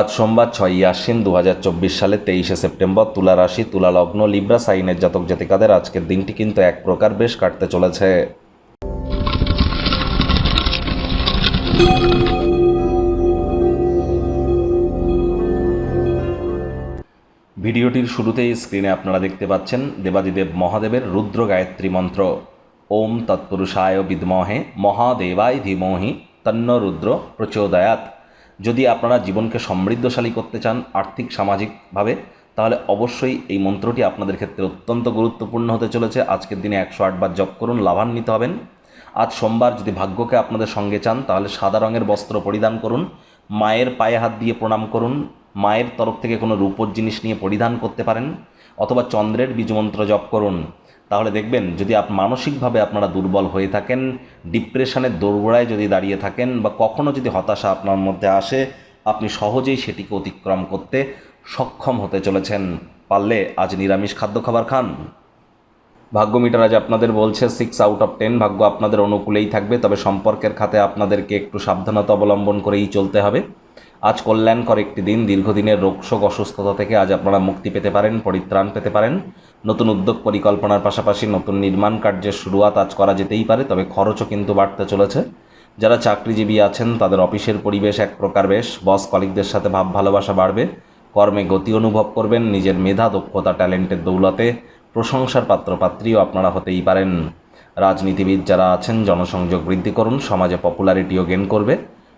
আজ সোমবার ছয়ই আশ্বিন দু হাজার চব্বিশ সালে তেইশে সেপ্টেম্বর তুলা রাশি, তুলা লগ্ন, লিব্রা, সাইনের জাতক জাতিকাদের আজকের দিনটি কিন্তু এক প্রকার বেশ কাটতে চলেছে। ভিডিওটির শুরুতেই স্ক্রিনে আপনারা দেখতে পাচ্ছেন দেবাদিদেব মহাদেবের রুদ্র গায়ত্রী মন্ত্র। ওম তৎপুরুষায় বিদ্মহে মহাদেবায় ধীমহি তন্ন রুদ্র প্রচোদয়াত যদি আপনারা জীবনকে সমৃদ্ধশালী করতে চান আর্থিক সামাজিকভাবে তাহলে অবশ্যই এই মন্ত্রটি আপনাদের ক্ষেত্রে অত্যন্ত গুরুত্বপূর্ণ হতে চলেছে। আজকের দিনে একশো আটবার জপ করুন, লাভান্বিত হবেন। আজ সোমবার যদি ভাগ্যকে আপনাদের সঙ্গে চান, তাহলে সাদা রঙের বস্ত্র পরিধান করুন, মায়ের পায়ে হাত দিয়ে প্রণাম করুন, মায়ের তরফ থেকে কোনো রূপোর জিনিস নিয়ে পরিধান করতে পারেন, অথবা চন্দ্রের বীজমন্ত্র জপ করুন। তাহলে দেখবেন যদি আপ, মানসিকভাবে আপনারা দুর্বল হয়ে থাকেন, ডিপ্রেশনের দোরগোড়ায় যদি দাঁড়িয়ে থাকেন বা কখনও যদি হতাশা আপনার মধ্যে আসে, আপনি সহজেই সেটিকে অতিক্রম করতে সক্ষম হতে চলেছেন। পারলে আজ নিরামিষ খাদ্য খাবার খান। ভাগ্য মিটার আজ আপনাদের বলছে সিক্স আউট অফ টেন ভাগ্য আপনাদের অনুকূলেই থাকবে, তবে সম্পর্কের খাতে আপনাদেরকে একটু সাবধানতা অবলম্বন করেই চলতে হবে। আজ কল্যাণকর একটি দিন। দীর্ঘদিনের রোগশোক অসুস্থতা থেকে আজ আপনারা মুক্তি পেতে পারেন, পরিত্রাণ পেতে পারেন। নতুন উদ্যোগ পরিকল্পনার পাশাপাশি নতুন নির্মাণ কার্যের শুরুয়াত আজ করা যেতেই পারে, তবে খরচও কিন্তু বাড়তে চলেছে। যারা চাকরিজীবী আছেন, তাদের অফিসের পরিবেশ এক প্রকার বেশ। বস কলিকদের সাথে ভাব ভালোবাসা বাড়বে। কর্মে গতি অনুভব করবেন, নিজের মেধা, দক্ষতা, ট্যালেন্টের দৌলতে প্রশংসার পাত্রপাত্রীও আপনারা হতেই পারেন। রাজনীতিবিদ যারা আছেন, জনসংযোগ বৃদ্ধি করুন, সমাজে পপুলারিটিও গেন করবে।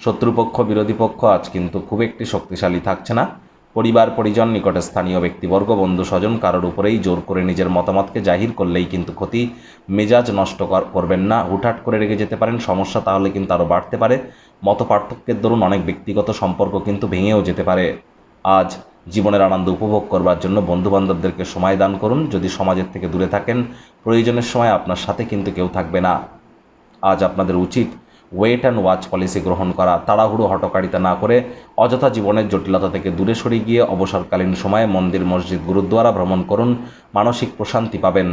শত্রুপক্ষ, বিরোধী পক্ষ আজ কিন্তু খুব একটি শক্তিশালী থাকছে না। পরিবার, পরিজন, নিকটে স্থানীয় ব্যক্তিবর্গ, বন্ধু, স্বজন কারোর উপরেই জোর করে নিজের মতামতকে জাহির করলেই কিন্তু ক্ষতি। মেজাজ নষ্ট করবেন না। হুটহাট করে রেখে যেতে পারেন, সমস্যা তাহলে কিন্তু আরও বাড়তে পারে। মত পার্থক্যের দরুন অনেক ব্যক্তিগত সম্পর্ক কিন্তু ভেঙেও যেতে পারে। আজ জীবনের আনন্দ উপভোগ করবার জন্য বন্ধুবান্ধবদেরকে সময় দান করুন। যদি সমাজের থেকে দূরে থাকেন, প্রয়োজনের সময় আপনার সাথে কিন্তু কেউ থাকবে না। আজ আপনাদের উচিত ওয়েট অ্যান্ড ওয়াচ পলিসি গ্রহণ করা, তাড়াহুড়ো হটকারিতা না করে অযথা জীবনের জটিলতা থেকে দূরে সরে গিয়ে অবসরকালীন সময়ে মন্দির, মসজিদ, গুরুদ্বারা ভ্রমণ করুন, মানসিক প্রশান্তি পাবেন।